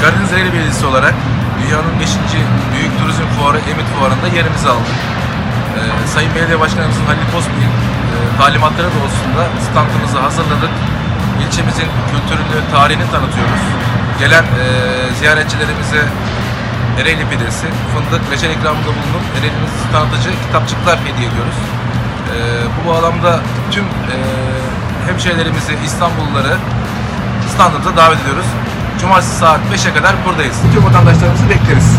Karadeniz Ereğli Belediyesi olarak dünyanın 5. Büyük Turizm Fuarı Emit Fuarı'nda yerimizi aldık. Ee, Sayın Belediye Başkanımızın Halil Pospil'in e, talimatları doğrultusunda standımızı hazırladık. İlçemizin kültürünü, tarihini tanıtıyoruz. Gelen e, ziyaretçilerimize Ereğli pidesi, fındık, reçel ikramında bulunup Ereğli'mizi tanıtıcı kitapçıklar hediye ediyoruz. Ee, bu bağlamda tüm e, hemşehrilerimizi, İstanbulluları standımıza davet ediyoruz. Cumartesi saat 5'e kadar buradayız. Tüm vatandaşlarımızı bekleriz.